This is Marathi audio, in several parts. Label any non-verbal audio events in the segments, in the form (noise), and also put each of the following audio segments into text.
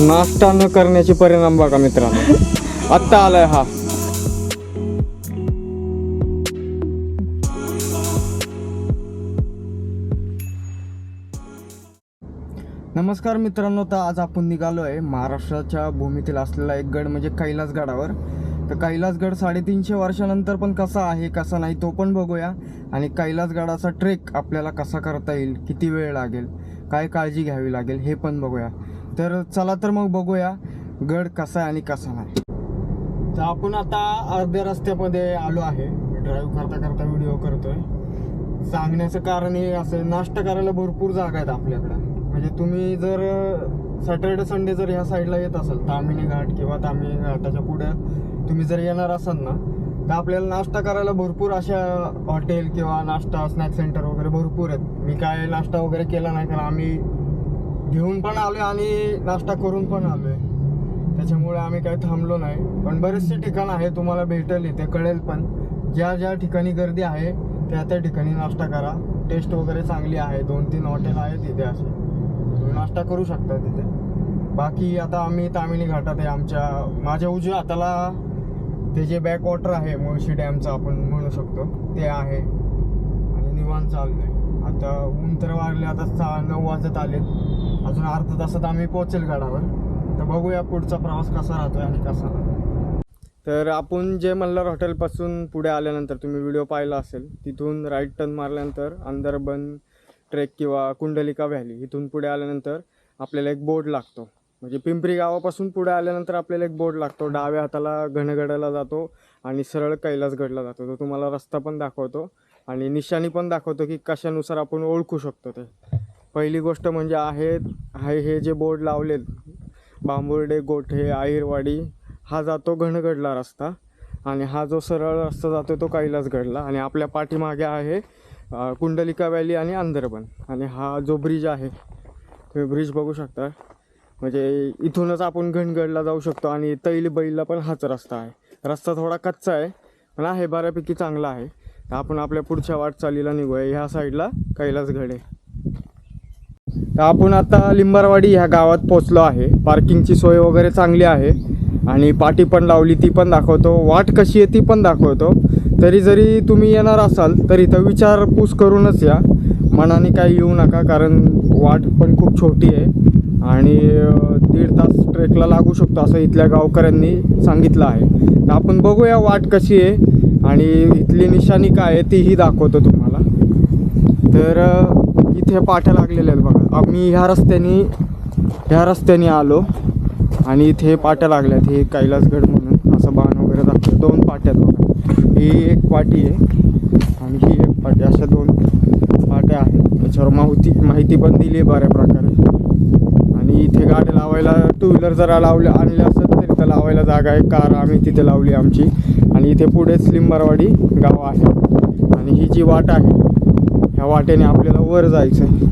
नाश्ता न करण्याचे परिणाम बघा मित्रांनो. आत्ता आलाय हा. नमस्कार मित्रांनो तर आज आपण निघालो आहे महाराष्ट्राच्या भूमीतील असलेला एक गड म्हणजे कैलासगडावर. तर कैलासगड साडेतीनशे वर्षानंतर पण कसा आहे कसा नाही तो पण बघूया. आणि कैलासगडाचा ट्रेक आपल्याला कसा करता येईल किती वेळ लागेल काय काळजी घ्यावी लागेल हे पण बघूया. तर चला तर मग बघूया गड कसा आहे आणि कसा नाही. तर आपण आता अर्ध्या रस्त्यामध्ये आलो आहे. ड्राईव्ह करता करता व्हिडिओ करतोय. सांगण्याचं कारण हे असं नाश्ता करायला भरपूर जागा आहेत आपल्याकडं. म्हणजे तुम्ही जर सॅटर्डे संडे जर ह्या साईडला येत असाल तामिनी घाट किंवा तामिनी घाटाच्या पुढे तुम्ही जर येणार असाल ना तर आपल्याला नाश्ता करायला भरपूर अशा हॉटेल किंवा नाश्ता स्नॅक सेंटर वगैरे भरपूर आहेत. मी काय नाश्ता वगैरे केला नाही कारण आम्ही घेऊन पण आलो आणि नाश्ता करून पण आलोय. त्याच्यामुळे आम्ही काही थांबलो नाही. पण बरेचसे ठिकाण आहे तुम्हाला भेटेल इथे कळेल पण. ज्या ज्या ठिकाणी गर्दी आहे त्या त्या ठिकाणी नाश्ता करा. टेस्ट वगैरे चांगली आहे. दोन तीन हॉटेल आहेत तिथे असे. तुम्ही नाश्ता करू शकता तिथे. बाकी आता आम्ही तामिनी घाटात आहे. आमच्या माझ्या उजव्या हाताला ते जे बॅक वॉटर आहे मुळशी डॅमचं आपण म्हणू शकतो ते आहे. आणि निवांत चाललंय. आता ऊन तर वाढले आता सहा नऊ वाजत आले अजून अर्धा तासात आम्ही पोहोचेल गडावर तर बघूया पुढचा प्रवास कसा राहतोय आणि कसा तर आपण जे मल्हार हॉटेलपासून पुढे आल्यानंतर तुम्ही व्हिडिओ पाहिला असेल तिथून राईट टर्न मारल्यानंतर अंदरबन ट्रेक किंवा कुंडलिका व्हॅली इथून पुढे आल्यानंतर आपल्याला एक बोर्ड लागतो. म्हणजे पिंपरी गावापासून पुढे आल्यानंतर आपल्याला एक बोर्ड लागतो. डाव्या हाताला घनगडाला जातो आणि सरळ कैलासगडला जातो. तो तुम्हाला रस्ता पण दाखवतो आणि निशाणी पण दाखवतो की कशानुसार आपण ओळखू शकतो ते. पहिली गोष्ट म्हणजे आहे आहे हे जे बोर्ड लावलेत बांबुर्डे गोठे आईरवाडी हा जातो घनगडला रस्ता आणि हा जो सरळ रस्ता जातो तो कैलासगडला आणि आपल्या पाठीमागे आहे कुंडलिका व्हॅली आणि आंदरबन आणि हा जो ब्रिज आहे तुम्ही ब्रिज बघू शकता. म्हणजे इथूनच आपण घनगडला जाऊ शकतो आणि तैलबैलला पण हाच रस्ता आहे. रस्ता थोडा कच्चा आहे पण आहे बऱ्यापैकी चांगला आहे. आपण आपल्या पुढच्या वाटचालीला निघूया. ह्या साईडला कैलासगड आहे. तर आपण आता लिंबारवाडी ह्या गावात पोचलो आहे. पार्किंगची सोय वगैरे चांगली आहे. आणि पाटी पण लावली ती पण दाखवतो. वाट कशी आहे ती पण दाखवतो. तरी जरी तुम्ही येणार असाल तर इथं विचारपूस करूनच या. मनाने काही येऊ नका कारण वाट पण खूप छोटी आहे. आणि दीड तास ट्रेकला लागू शकतो असं इथल्या गावकऱ्यांनी सांगितलं आहे. तर आपण बघूया वाट कशी आहे आणि इथली निशाणी काय आहे तीही दाखवतो तुम्हाला. तर इथे पाट्या लागलेल्या आहेत बघा. आम्ही ह्या रस्त्याने ह्या रस्त्याने आलो आणि इथे पाट्या लागल्या आहेत. हे कैलासगड म्हणून असं बाण वगैरे दाखवतो. दोन पाट्या आहेत बघा. ही एक पाटी आहे आणि ही एक पाटी अशा दोन पाट्या आहेत. त्याच्यावर माहिती माहिती पण दिली आहे बऱ्या प्रकारे. आणि इथे गाडी लावायला टू व्हीलर जरा लावल्या आणल्या असेल तर इथं लावायला जागा आहे. कार आम्ही तिथे लावली आमची. आणि इथे पुढेच लिंबारवाडी गाव आहे. आणि ही जी वाट आहे ह्या वाटेने आपल्याला वर जायचं आहे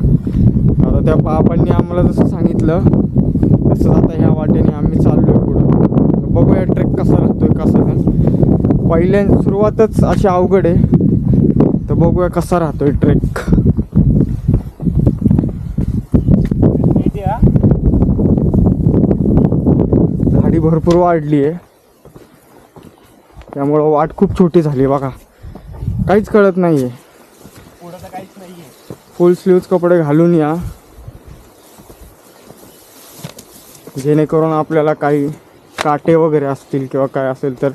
आता त्या बापांनी आम्हाला जसं सांगितलं तसंच आता ह्या वाटेने आम्ही चाललो आहे पुढं बघूया ट्रेक कसा राहतोय कसा नाही. पहिल्या सुरुवातच अशी अवघड आहे. तर बघूया कसा राहतोय ट्रेक झाडी भरपूर वाढली आहे. त्यामुळं वाट खूप छोटी झाली बघा. काहीच कळत नाही आहे फुल स्लीव्ज कपडे घालून या. जेणेकरून आपल्याला काही काटे वगैरे असतील किंवा काय असेल तर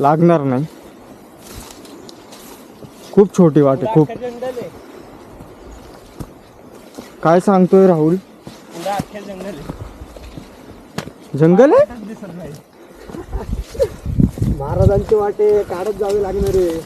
लागणार नाही. खूप छोटी वाट आहे खूप. आहे काय सांगतोय राहुल? जंगल आहे. जंगल आहे? दिसत नाही महाराजांचे वाटे काढत जावे लागणार आहे.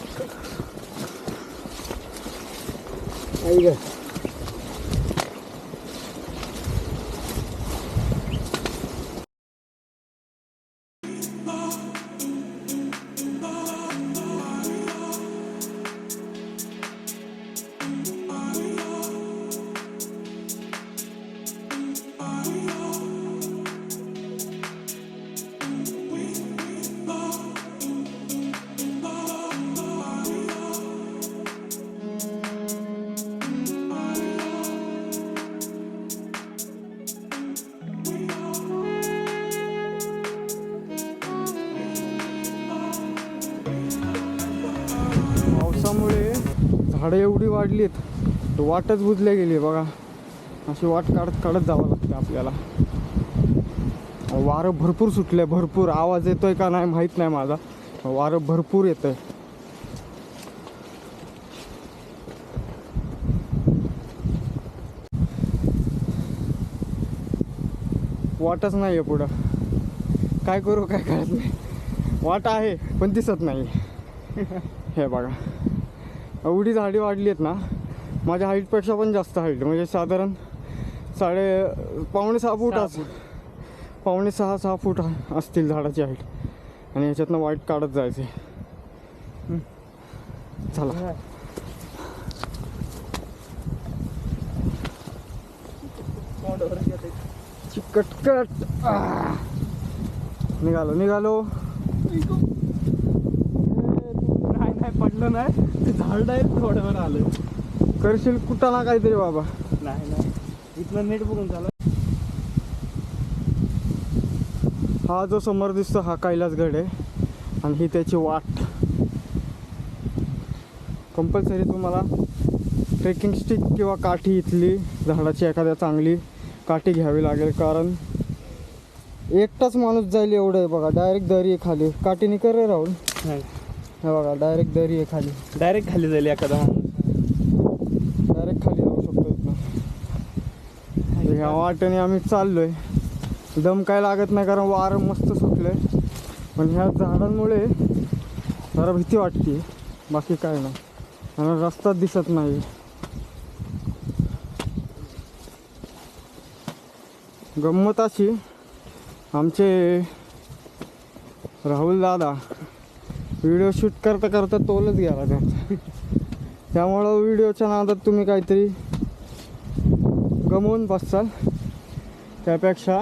झाडं एवढी वाढलीत तर वाटच बुजल्या गेली बघा. अशी वाट काढत काढत जावं लागते आपल्याला. वारं भरपूर सुटले भरपूर आवाज येतोय का नाही माहीत नाही माझा. वारं भरपूर येतंय. वाटच नाही आहे पुढं. काय करू काय कळत नाही. वाट आहे पण दिसत नाही. हे बघा. एवढी झाडी वाढली आहेत ना माझ्या हाईटपेक्षा पण जास्त हाईट म्हणजे साधारण साडे पावणे सहा फूट अस पावणे सहा सहा फूट असतील झाडाची हाईट आणि ह्याच्यातनं वाईट काढत जायचे. चला. चिकटकट. निघालो निघालो. पडलं नाही ते झाड डायरेक्ट थोड्यावर आलं. करशील कुठं ना काहीतरी बाबा. नाही नाही. इथलं नेट बघून झालं. हा जो समोर दिसतो हा कैलासगड आहे. आणि ही त्याची वाट. कंपल्सरी तुम्हाला ट्रेकिंग स्टिक किंवा काठी इथली झाडाची एखाद्या चांगली काठी घ्यावी लागेल. कारण एकटाच माणूस जाईल एवढं आहे बघा. डायरेक्ट दरी आहे खाली. काठीने कर राहुल. हे बघा डायरेक्ट दरी आहे खाली. डायरेक्ट खाली जाईल एखादा डायरेक्ट खाली जाऊ शकतो इथनं. ह्या वाटेने आम्ही चाललोय. दम काय लागत नाही कारण वारं मस्त सुटलंय. पण ह्या झाडांमुळे जरा भीती वाटते. बाकी काय नाही. आणि रस्ता दिसत नाही. गंमत अशी आमचे राहुल दादा व्हिडिओ शूट करता करता तोलच गेला त्यांचा त्यामुळं व्हिडिओच्या नादात तुम्ही काहीतरी गमवून बसाल. त्यापेक्षा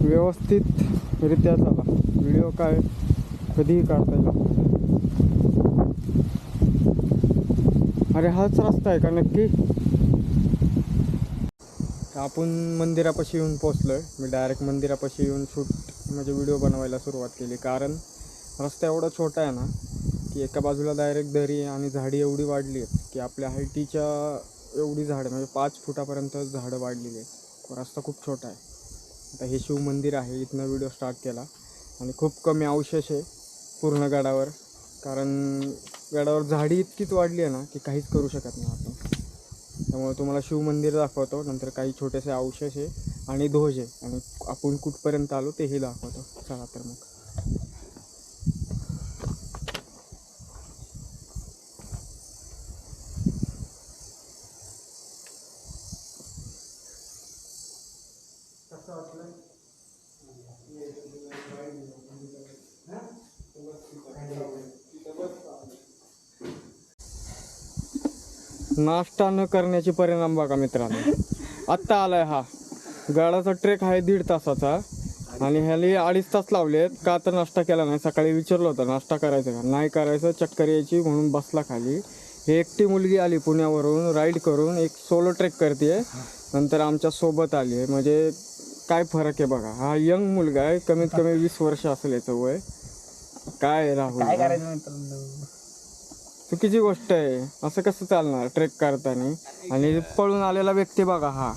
व्यवस्थितरित्या चाला. व्हिडिओ काय कधीही काढता येईल अरे हाच रस्ता आहे का नक्की? आपण मंदिरापाशी येऊन पोचलो आहे मी डायरेक्ट मंदिरापाशी येऊन शूट म्हणजे व्हिडिओ बनवायला सुरुवात केली. कारण रस्ता एवढा छोटा आहे ना की एका बाजूला डायरेक्ट दरी आहे आणि झाडी एवढी वाढली आहेत की आपल्या हायटीच्या एवढी झाडं म्हणजे पाच फुटापर्यंत झाडं वाढलेली आहेत. रस्ता खूप छोटा आहे. आता हे शिव मंदिर आहे इथनं व्हिडिओ स्टार्ट केला. आणि खूप कमी अवशेष आहे पूर्ण गडावर. कारण गडावर झाडी इतकीच वाढली आहे ना की काहीच करू शकत नाही आपण. त्यामुळे तुम्हाला शिवमंदिर दाखवतो नंतर काही छोटेसे अवशेष आहे आणि ध्वज आहे. आणि आपण कुठपर्यंत आलो तेही दाखवतो. चला तर मग. नाश्ता न करण्याचे परिणाम बघा मित्रांनो. आत्ता आलाय हा. गडाचा ट्रेक आहे दीड तासाचा. आणि ह्याली अडीच तास लावलेत. का तर नाश्ता केला नाही. सकाळी विचारलं होतं नाश्ता करायचा का? नाही करायचं चक्कर यायची म्हणून बसला खाली. हे एकटी मुलगी आली पुण्यावरून राईड करून एक सोलो ट्रेक करते नंतर आमच्यासोबत आली आहे. म्हणजे काय फरक आहे बघा. हा यंग मुलगा आहे. कमीत कमी वीस वर्ष असेल याचं वय. काय राहुल? काय करायचं चुकीची गोष्ट आहे. असं कसं चालणार? ट्रेक करताना. आणि पळून आलेला व्यक्ती बघा हा.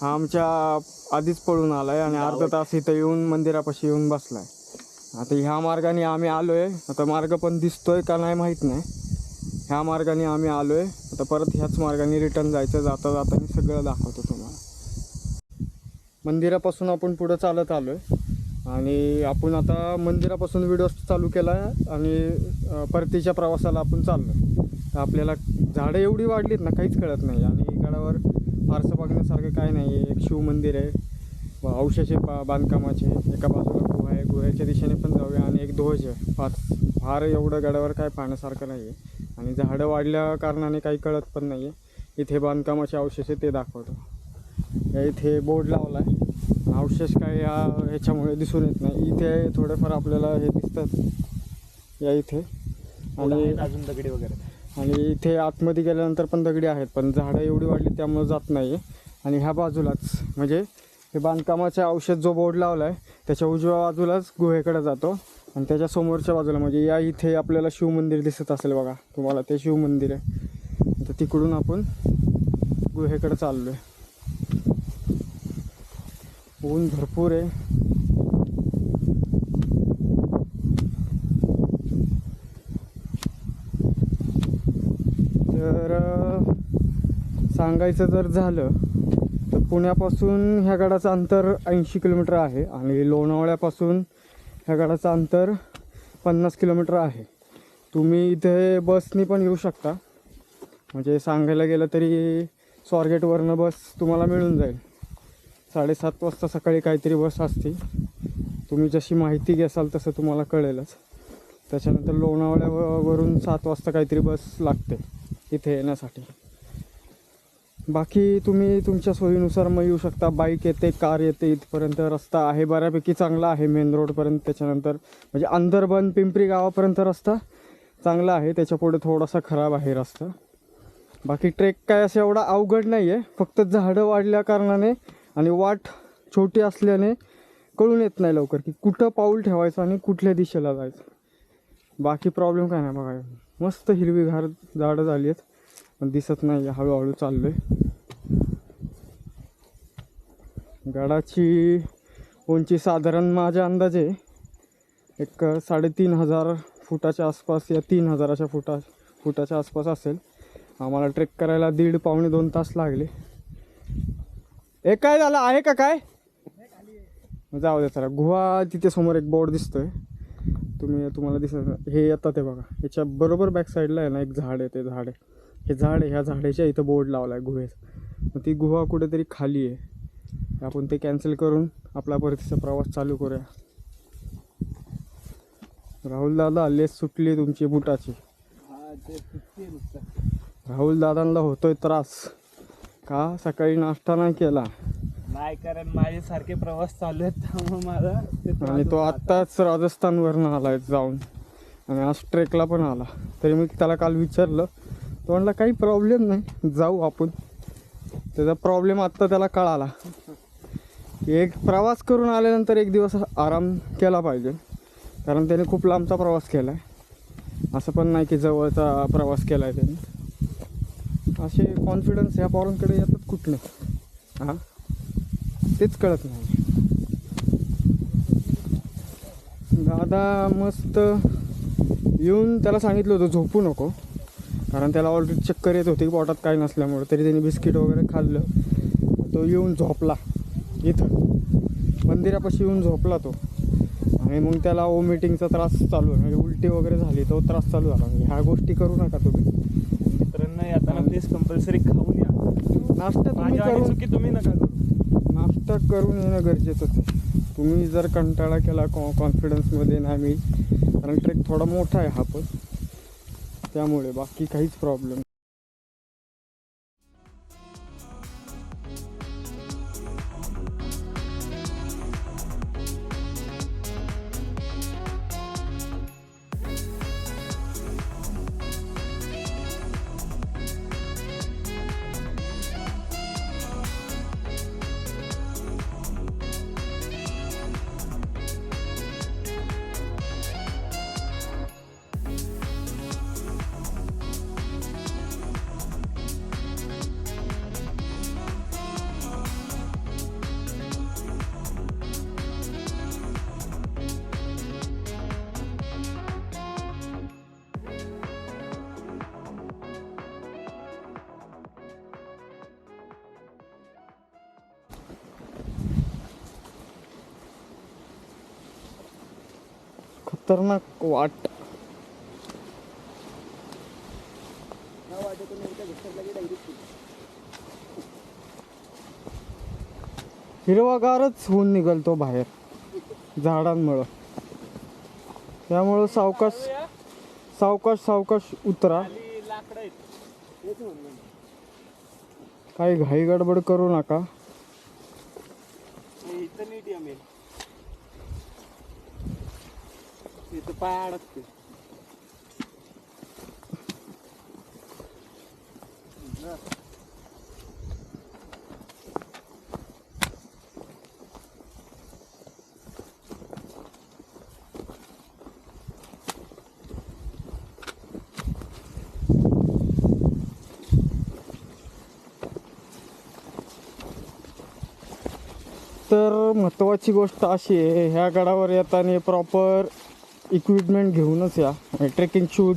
हा आमच्या आधीच पळून आलाय आणि अर्धा तास इथं येऊन मंदिरापाशी येऊन बसलाय. आता ह्या मार्गाने आम्ही आलोय. आता मार्ग पण दिसतोय का नाही माहीत नाही. ह्या मार्गाने आम्ही आलोय. आता परत ह्याच मार्गाने रिटर्न जायचं जाता जाताना सगळं दाखवतो तुम्हाला. मंदिरापासून आपण पुढं चालत आलोय. आणि आपण आता मंदिरापासून व्हिडिओ चालू केला आहे आणि परतीच्या प्रवासाला आपण चाललो आपल्याला झाडं एवढी वाढलीत ना काहीच कळत नाही. आणि गडावर फारसं बघण्यासारखं काय नाही. आहे एक शिव मंदिर आहे. व अवशेषे बांधकामाचे. एका बाजूला गुहा आहे. गुह्याच्या दिशेने पण जाऊया. आणि एक ध्वज आहे. फार फार एवढं गडावर काय पाहण्यासारखं नाही आहे आणि झाडं वाढल्या कारणाने काही कळत पण नाही आहे इथे बांधकामाचे अवशेष आहे ते दाखवतो. इथे बोर्ड लावला आहे अवशेष काय या ह्याच्यामुळे दिसून येत नाही. इथे थोडेफार आपल्याला हे दिसतात. या इथे. आणि अजून दगडी वगैरे. आणि इथे आतमध्ये गेल्यानंतर पण दगडी आहेत पण झाडं एवढी वाढली त्यामुळे जात नाही आणि ह्या बाजूलाच म्हणजे हे बांधकामाचे औषध जो बोर्ड लावला आहे त्याच्या उजव्या बाजूलाच गुहेकडे जातो. आणि त्याच्या समोरच्या बाजूला म्हणजे या इथे आपल्याला शिवमंदिर दिसत असेल बघा. तुम्हाला ते शिवमंदिर आहे. तर तिकडून आपण गुहेकडे चाललो आहे ऊन भरपूर आहे. तर सांगायचं जर झालं तर पुण्यापासून ह्या गडाचं अंतर ऐंशी किलोमीटर आहे आणि लोणावळ्यापासून ह्या गडाचं अंतर पन्नास किलोमीटर आहे. तुम्ही इथे बसनी पण येऊ शकता. म्हणजे सांगायला गेलं तरी स्वारगेटवरनं बस तुम्हाला मिळून जाईल. साडेसात वाजता सकाळी काहीतरी बस असते. तुम्ही जशी माहिती घ्याल तसं तुम्हाला कळेलच. त्याच्यानंतर लोणावळ्यावरून सात वाजता काहीतरी बस लागते इथे येण्यासाठी. बाकी तुम्ही तुमच्या सोयीनुसार मग येऊ शकता. बाईक येते कार येते इथपर्यंत रस्ता आहे बऱ्यापैकी चांगला आहे मेन रोडपर्यंत. त्याच्यानंतर म्हणजे अंदरबन पिंपरी गावापर्यंत रस्ता चांगला आहे. त्याच्यापुढे थोडासा खराब आहे रस्ता. बाकी ट्रेक काय असं एवढा अवघड नाही आहे फक्त झाडं वाढल्या कारणाने आणि वाट छोटी असल्याने कळून येत नाही लवकर की कुठं पाऊल ठेवायचं आणि कुठल्या दिशेला जायचं. बाकी प्रॉब्लेम काय नाही बघा. मस्त हिरवीगार झाडं झाली आहेत. पण दिसत नाही हळूहळू चाललो आहे गडाची उंची साधारण माझ्या अंदाजे एक साडेतीन हजार फुटाच्या आसपास या तीन हजाराच्या फुटा फुटाच्या आसपास असेल. आम्हाला ट्रेक करायला दीड पावणे दोन तास लागले. हे काय झालं? आहे का काय? जाऊ दे चला. गुहा तिथे समोर एक बोर्ड दिसतोय. तुम्ही तुम्हाला दिसत हे येतात ते बघा. याच्या बरोबर बॅक साईडला आहे ना एक झाड आहे ते झाड आहे. हे झाड आहे ह्या झाडाच्या इथं बोर्ड लावला आहे गुहेत. मग ती गुहा कुठेतरी खाली आहे. आपण ते कॅन्सल करून आपला परतीचा प्रवास चालू करूया. राहुल दादा लेस सुटली तुमची बुटाची. राहुल दादांना होतोय त्रास. का? सकाळी नाश्ता नाही केला? नाही कारण माझे सारखे प्रवास चालू आहेत त्यामुळे मला ते आणि तो. आत्ताच राजस्थानवरनं आलाय जाऊन. आणि आज ट्रेकला पण आला. तरी मी त्याला काल विचारलं तो म्हणला काही प्रॉब्लेम नाही जाऊ आपण. त्याचा प्रॉब्लेम आत्ता त्याला कळाला. एक प्रवास करून आल्यानंतर एक दिवस आराम केला पाहिजे. कारण त्याने खूप लांबचा प्रवास केला आहे असं पण नाही की जवळचा प्रवास केला आहे त्याने. असे कॉन्फिडन्स ह्या पोरांकडे येतात कुठले हां? तेच कळत नाही. दादा मस्त येऊन त्याला सांगितलं होतं झोपू नको. कारण त्याला ऑलरेडी चक्कर येत होती पोटात काही नसल्यामुळे. तरी त्याने बिस्किट वगैरे खाल्लं. तो येऊन झोपला इथं. मंदिरापाशी येऊन झोपला तो. आणि मग त्याला ओमिटिंगचा त्रास चालू आहे. म्हणजे उलटी वगैरे झाली तो त्रास चालू झाला. म्हणजे ह्या गोष्टी करू नका तुम्ही. प्लीज कंपल्सरी खाऊन या. नाश्ता तुम्ही माझ्या करून चुकी तुम्ही नका करू. नाश्ता करून येणं गरजेचं आहे. तुम्ही जर कंटाळा केला कॉ कॉन्फिडन्समध्ये नाही मी. कारण ट्रेक थोडा मोठा आहे हा पण. त्यामुळे बाकी काहीच प्रॉब्लेम खतरनाक वाट. हिरवागारच होऊन निघालतो बाहेर झाडांमुळं. त्यामुळं सावकाश सावकाश सावकाश उतरा. काही घाई गडबड करू नका. तिथं पाय अडकते तर महत्त्वाची गोष्ट अशी आहे ह्या गडावर येताना प्रॉपर इक्विपमेंट घेऊनच या. ट्रेकिंग शूज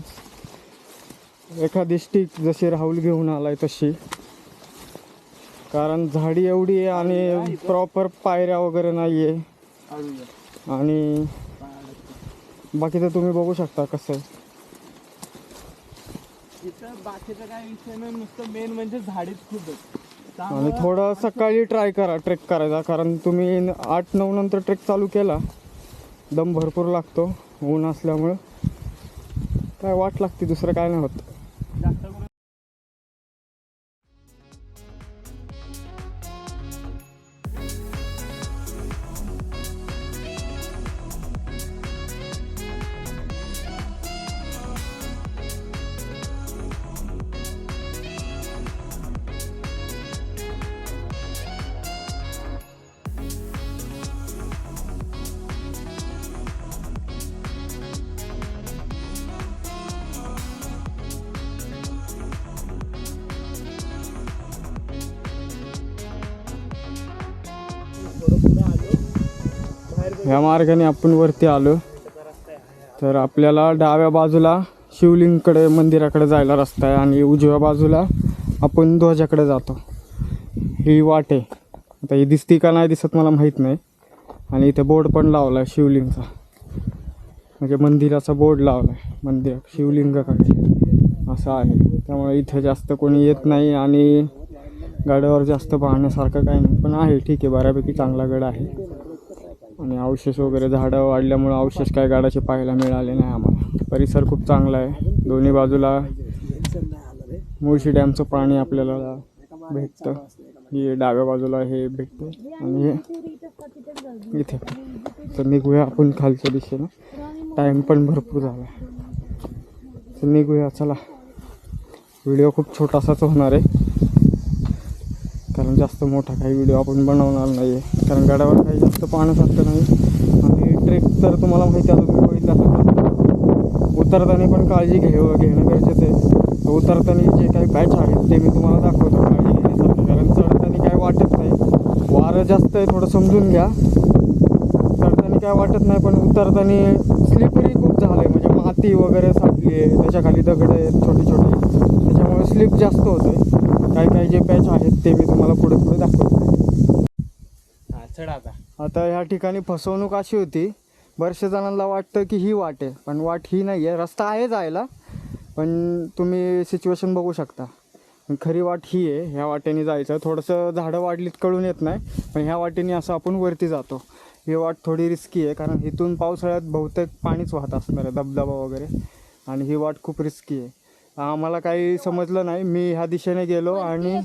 एखादी स्टिक जशी राहुल घेऊन आलाय तशी. कारण झाडी एवढी आहे आणि प्रॉपर पायऱ्या वगैरे नाही आहे आणि बाकीचं तुम्ही बघू शकता कसं आहे. इथं बाकीचं काय विषय नाही नुसतं मेन म्हणजे झाडीच खूप आहेत. आणि थोडं सकाळी ट्राय करा ट्रेक करायचा कारण तुम्ही आठ नऊ नंतर ट्रेक चालू केला दम भरपूर लागतो. ऊन असल्यामुळं काय वाट लागते दुसरं काय नाही होत. मार्गाने आपण वरती आलो तर आपल्याला डाव्या बाजूला शिवलिंगकडे मंदिराकडे जायला रस्ता आहे आणि उजव्या बाजूला आपण ध्वजाकडे जातो. ही वाट आहे. आता ही दिसती का नाही दिसत मला माहीत नाही. आणि इथे बोर्ड पण लावला आहे शिवलिंगचा. म्हणजे मंदिराचा बोर्ड लावला आहे मंदिर शिवलिंगाकडे. असं आहे. त्यामुळे इथे जास्त कोणी येत नाही आणि गडावर जास्त पाहण्यासारखं काही नाही. पण आहे ठीक आहे. बऱ्यापैकी चांगला गड आहे. आणि अवशेष वगैरे झाडं वाढल्यामुळं अवशेष काय गाडाचे पाहायला मिळाले नाही आम्हाला. परिसर खूप चांगला आहे. दोन्ही बाजूला मुळशी डॅमचं पाणी आपल्याला भेटतं. हे डाव्या बाजूला हे भेटतं. आणि हे इथे. तर निघूया आपण खालच्या दिशेनं. टाईम पण भरपूर झाला. तर निघूया. चला. व्हिडिओ खूप छोटासाच होणार आहे. जास्त मोठा काही व्हिडिओ आपण बनवणार नाही आहे कारण गडावर काही जास्त पाहण्यासारखं नाही. आणि ट्रेक तर तुम्हाला माहिती आता तुम्ही बघितलं असेल उतरताना पण काळजी घेव घेणं गरजेचं आहे. उतरताना जे काही बॅच आहेत ते मी तुम्हाला दाखवतो. काळजी घेण्यासाठी कारण चढताना काय वाटत नाही. वारं जास्त आहे थोडं समजून घ्या. चढताना काय वाटत नाही पण उतरताना स्लिपरी खूप झालं आहे म्हणजे माती वगैरे साठली आहे. त्याच्याखाली दगड आहेत छोटी छोटी त्याच्यामुळे स्लिप जास्त होतं काही काही जे पॅच आहेत ते मी तुम्हाला पुढे पुढे दाखवतो. हा चढ आता. आता ह्या ठिकाणी फसवणूक अशी होती बऱ्याचशा जणांना वाटतं की ही वाट आहे पण वाट ही नाही आहे. रस्ता आहे जायला पण तुम्ही सिच्युएशन बघू शकता. खरी वाट ही आहे ह्या वाटेने जायचं. थोडंसं झाडं वाढलीत कळून येत नाही पण ह्या वाटेने असं आपण वरती जातो. ही वाट थोडी रिस्की आहे कारण इथून पावसाळ्यात बहुतेक पाणीच वाहत असणार आहे धबधबा वगैरे. आणि ही वाट खूप रिस्की आहे. आम्हाला काही समजलं नाही. मी ह्या दिशेने गेलो आणि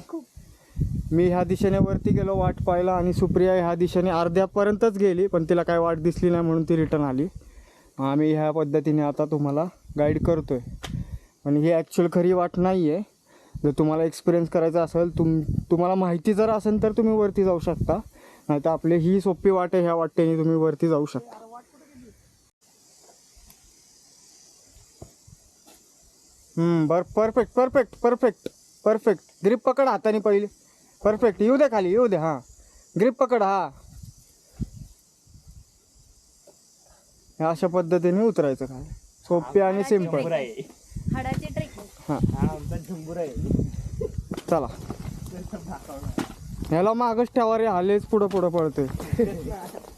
मी ह्या दिशेने वरती गेलो वाट पाहिला आणि सुप्रिया ह्या दिशेने अर्ध्यापर्यंतच गेली पण तिला काय वाट दिसली नाही म्हणून ती रिटर्न आली. आम्ही ह्या पद्धतीने आता तुम्हाला गाईड करतोय. पण ही ॲक्च्युअल खरी वाट नाही आहे जर तुम्हाला एक्सपिरियन्स करायचा असेल तुम तुम्हाला माहिती जर असेल तर तुम्ही वरती जाऊ शकता. नाही तर आपली ही सोपी वाट आहे ह्या वाटेने तुम्ही वरती जाऊ शकता. बर perfect perfect perfect perfect grip पकड हाताने पहिले. परफेक्ट येऊ दे खाली येऊ दे हां. ग्रिप पकड हा. अशा पद्धतीने उतरायचं खाली. सोपी आणि सिंपल झंबूर आहे. हाडाचे ट्रेक हां. हा चला. (laughs) ह्याला मागच ठेवा रे हालेच पुढं पुढं पळते (laughs)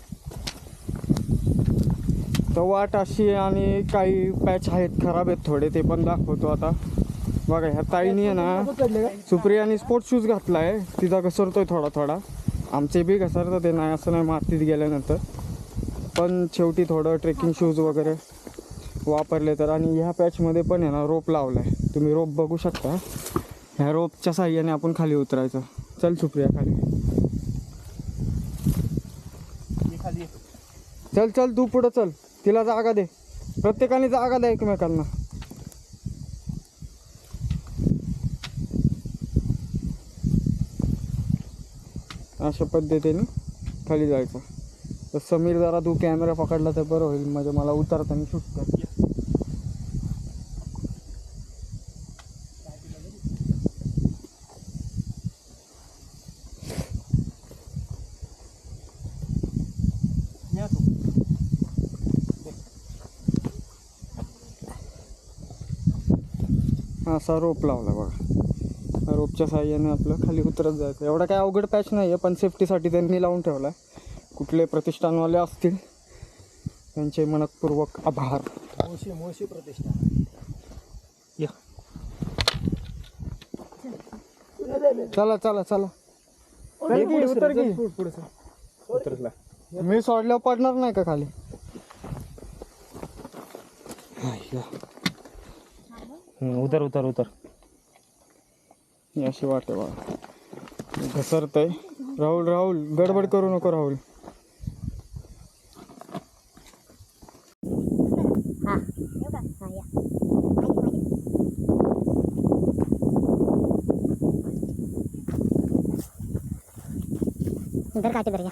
तर वाट अशी आहे आणि काही पॅच आहेत खराब आहेत थोडे ते पण दाखवतो आता. बघा ह्या ताईनी आहे ना सुप्रियाने स्पोर्ट शूज घातलाय. तिचा घसरतोय थोडा थोडा. आमचे बी घसरतं ते नाही असं नाही मातीत गेल्यानंतर. पण शेवटी थोडं ट्रेकिंग शूज वगैरे वापरले तर. आणि ह्या पॅचमध्ये पण आहे ना रोप लावला आहे तुम्ही रोप बघू शकता. ह्या रोपच्या साह्याने आपण खाली उतरायचं. चल सुप्रिया खाली. चल चल तू पुढं चल. तिला जागा दे. प्रत्येकाने जागा द्या एकमेकांना. अशा पद्धतीने खाली जायचं. तर समीर जरा तू कॅमेरा पकडला तर बरं होईल. म्हणजे मला उतरताना शूट कर. असा रोप लावला बघा. रोपच्या साह्याने आपलं खाली उतरत जायचं. एवढा काय अवघड पॅच नाही आहे पण सेफ्टीसाठी त्यांनी लावून ठेवला कुठले प्रतिष्ठानवाले असतील त्यांचे मनपूर्वक आभार. मोशी मोशी प्रतिष्ठा या. चला चला चला. उतर की, उतर की. उतरला. मी सोडल्यावर पडणार नाही का खाली? उतर उतर उतर. ही अशी वाटते बघा. घसरतंय. राहुल राहुल गडबड करू नको राहुल. हा येऊ का हा या. माहिती माहिती धर काटे धर या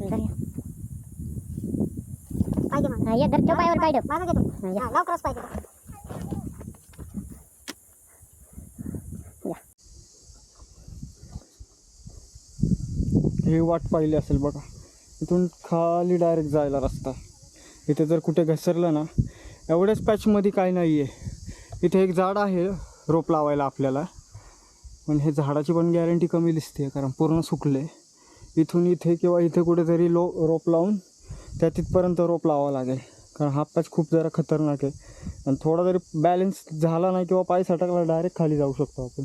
धर या. हा धर पायावर पाय मागं तू. हा, या. लाव क्रॉस पाहिजे या. ही वाट पाहिली असेल बघा. इथून खाली डायरेक्ट जायला रस्ता. इथे जर कुठे घसरलं ना एवढ्याच पॅचमध्ये काय नाही आहे इथे एक झाड आहे रोप लावायला आपल्याला. पण हे झाडाची पण गॅरंटी कमी दिसते कारण पूर्ण सुकले. इथून इथे किंवा इथे कुठेतरी लो रोप लावून त्या तिथपर्यंत रोप लावावं लागेल. कारण हा पॅच खूप जरा खतरनाक आहे. आणि थोडा जरी बॅलन्स झाला नाही किंवा पाय सटकला डायरेक्ट खाली जाऊ शकतो आपण.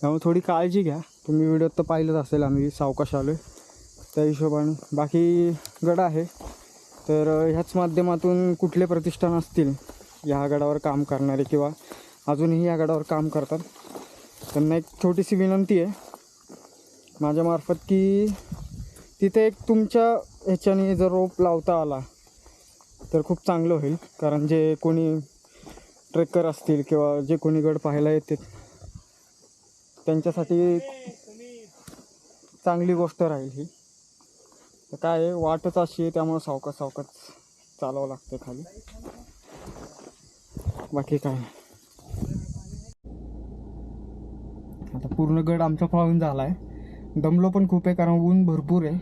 त्यामुळे थोडी काळजी घ्या. तुम्ही व्हिडिओत तर पाहिलंच असेल आम्ही सावकाश आलो आहे त्या हिशोबाने. बाकी गड आहे. तर ह्याच माध्यमातून कुठले प्रतिष्ठान असतील ह्या गडावर काम करणारे किंवा अजूनही या गडावर काम करतात त्यांना एक छोटीशी विनंती आहे. माझ्यामार्फत की तिथे एक तुमच्या ह्याच्याने जर रोप लावता आला तर खूप चांगलं होईल. कारण जे कोणी ट्रेकर असतील किंवा जे कोणी गड पाहायला येते त्यांच्यासाठी चांगली गोष्ट राहील ही. तर काय आहे वाटच अशी आहे त्यामुळं सावकाच सावकाच चालावं लागतं खाली. बाकी काय आता पूर्ण गड आमचा पाहून झाला आहे दमलो पण खूप आहे कारण ऊन भरपूर आहे.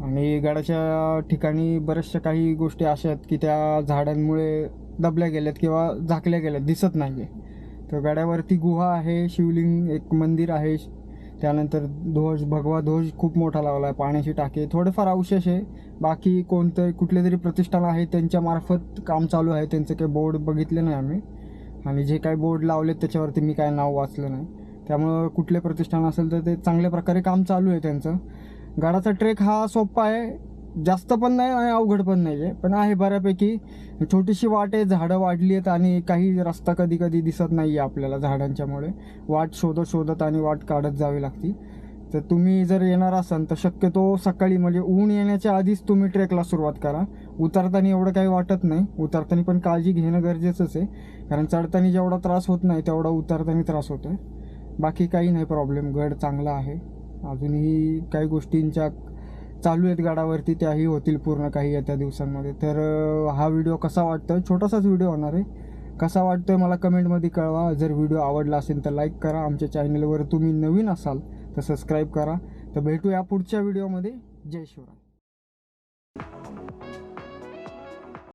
आणि गडाच्या ठिकाणी बऱ्याचशा काही गोष्टी अशा आहेत की त्या झाडांमुळे दबल्या गेल्यात किंवा झाकल्या गेल्यात दिसत नाही आहे तर गड्यावरती गुहा आहे शिवलिंग एक मंदिर आहे. त्यानंतर ध्वज भगवा ध्वज खूप मोठा लावला आहे पाण्याची टाकी थोडेफार अवशेष आहे. बाकी कोणतं कुठले तरी प्रतिष्ठान आहे त्यांच्यामार्फत काम चालू आहे. त्यांचं काही बोर्ड बघितले नाही आम्ही. आणि जे काही बोर्ड लावलेत त्याच्यावरती मी काय नाव वाचलं नाही. त्यामुळं कुठले प्रतिष्ठान असेल तर ते चांगल्या प्रकारे काम चालू आहे त्यांचं. गडाचा ट्रेक हा सोपा आहे. जास्त पण नाही आणि अवघड पण नाही आहे पण आहे बऱ्यापैकी. छोटीशी वाट आहे झाडं वाढली आहेत आणि काही रस्ता कधी कधी दिसत नाही आहे आपल्याला झाडांच्यामुळे. वाट शोधत शोधत आणि वाट काढत जावी लागती. तर तुम्ही जर येणार असाल तर शक्यतो सकाळी म्हणजे ऊन येण्याच्या आधीच तुम्ही ट्रेकला सुरुवात करा. उतरताना एवढं काही वाटत नाही. उतरताना पण काळजी घेणं गरजेचंच आहे. कारण चढताना जेवढा त्रास होत नाही तेवढा उतरताना त्रास होतो आहे बाकी काही नाही प्रॉब्लेम गड चांगला आहे. अजूनही काही गोष्टींच्या चालू आहेत गडावरती त्याही होतील पूर्ण काही येत्या दिवसांमध्ये. तर हा व्हिडिओ कसा वाटतोय? छोटासाच व्हिडिओ होणार आहे. कसा वाटतोय मला कमेंटमध्ये कळवा. जर व्हिडिओ आवडला असेल तर लाईक करा. आमच्या चॅनलवर तुम्ही नवीन असाल तर सबस्क्राईब करा. तर भेटूया पुढच्या व्हिडिओमध्ये. जय शिवराय.